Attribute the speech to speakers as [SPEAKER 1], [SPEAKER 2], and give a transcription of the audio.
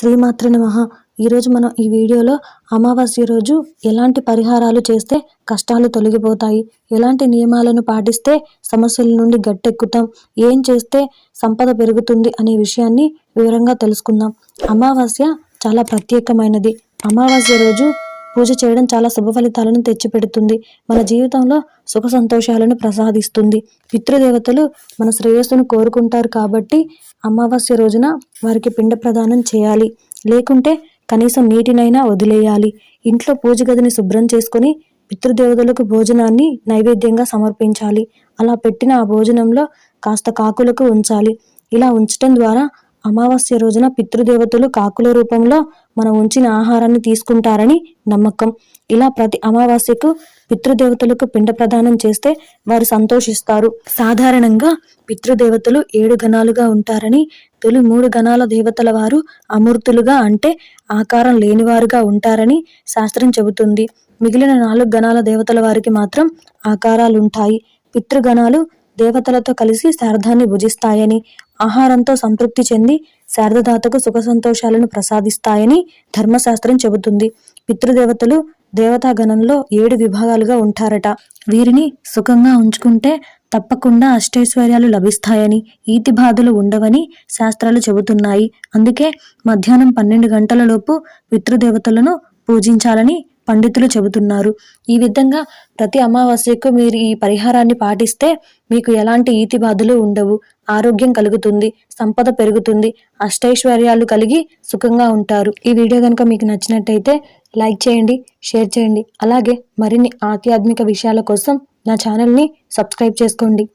[SPEAKER 1] శ్రీమాతృ నమః. ఈరోజు మనం ఈ వీడియోలో అమావాస్య రోజు ఎలాంటి పరిహారాలు చేస్తే కష్టాలు తొలగిపోతాయి? ఎలాంటి నియమాలను పాటిస్తే సమస్యల నుండి గట్టెక్కుతాం? ఏం చేస్తే సంపద పెరుగుతుంది అనే విషయాన్ని వివరంగా తెలుసుకుందాం. అమావాస్య చాలా ప్రత్యేకమైనది. అమావాస్య రోజు పూజ చేయడం చాలా శుభ ఫలితాలను తెచ్చిపెడుతుంది. మన జీవితంలో సుఖ సంతోషాలను ప్రసాదిస్తుంది. పితృదేవతలు మన శ్రేయస్సును కోరుకుంటారు కాబట్టి అమావాస్య రోజున వారికి పిండ ప్రదానం చేయాలి. లేకుంటే కనీసం నీటినైనా వదిలేయాలి. ఇంట్లో పూజ గదిని శుభ్రం చేసుకొని పితృదేవతలకు భోజనాన్ని నైవేద్యంగా సమర్పించాలి. అలా పెట్టిన ఆ భోజనంలో కాస్త కాకులకు ఉంచాలి. ఇలా ఉంచటం ద్వారా అమావాస్య రోజున పితృదేవతలు కాకుల రూపంలో మనం ఉంచిన ఆహారాన్ని తీసుకుంటారని నమ్మకం. ఇలా ప్రతి అమావాస్యకు పితృదేవతలకు పిండ ప్రదానం చేస్తే వారు సంతోషిస్తారు. సాధారణంగా పితృదేవతలు ఏడు గణాలుగా ఉంటారని తొలి మూడు గణాల దేవతల వారు అమూర్తులుగా అంటే ఆకారం లేనివారుగా ఉంటారని శాస్త్రం చెబుతుంది. మిగిలిన నాలుగు గణాల దేవతల వారికి మాత్రం ఆకారాలుంటాయి. పితృగణాలు దేవతలతో కలిసి శారదాన్ని భుజిస్తాయని ఆహారంతో సంతృప్తి చెంది శారదదాతకు సుఖ సంతోషాలను ప్రసాదిస్తాయని ధర్మశాస్త్రం చెబుతుంది. పితృదేవతలు దేవతాగణంలో ఏడు విభాగాలుగా ఉంటారట. వీరిని సుఖంగా ఉంచుకుంటే తప్పకుండా అష్టైశ్వర్యాలు లభిస్తాయని ఈతి బాధలు ఉండవని శాస్త్రాలు చెబుతున్నాయి. అందుకే మధ్యాహ్నం పన్నెండు గంటలలోపు పితృదేవతలను పూజించాలని పండితులు చెబుతున్నారు. ఈ విధంగా ప్రతి అమావాస్యకు మీరు ఈ పరిహారాన్ని పాటిస్తే మీకు ఎలాంటి ఈతి బాధలు ఉండవు. ఆరోగ్యం కలుగుతుంది సంపద పెరుగుతుంది అష్టైశ్వర్యాలు కలిగి సుఖంగా ఉంటారు. ఈ వీడియో కనుక మీకు నచ్చినట్టయితే లైక్ చేయండి షేర్ చేయండి. అలాగే మరిన్ని ఆధ్యాత్మిక విషయాల కోసం నా ఛానల్ని సబ్స్క్రైబ్ చేసుకోండి.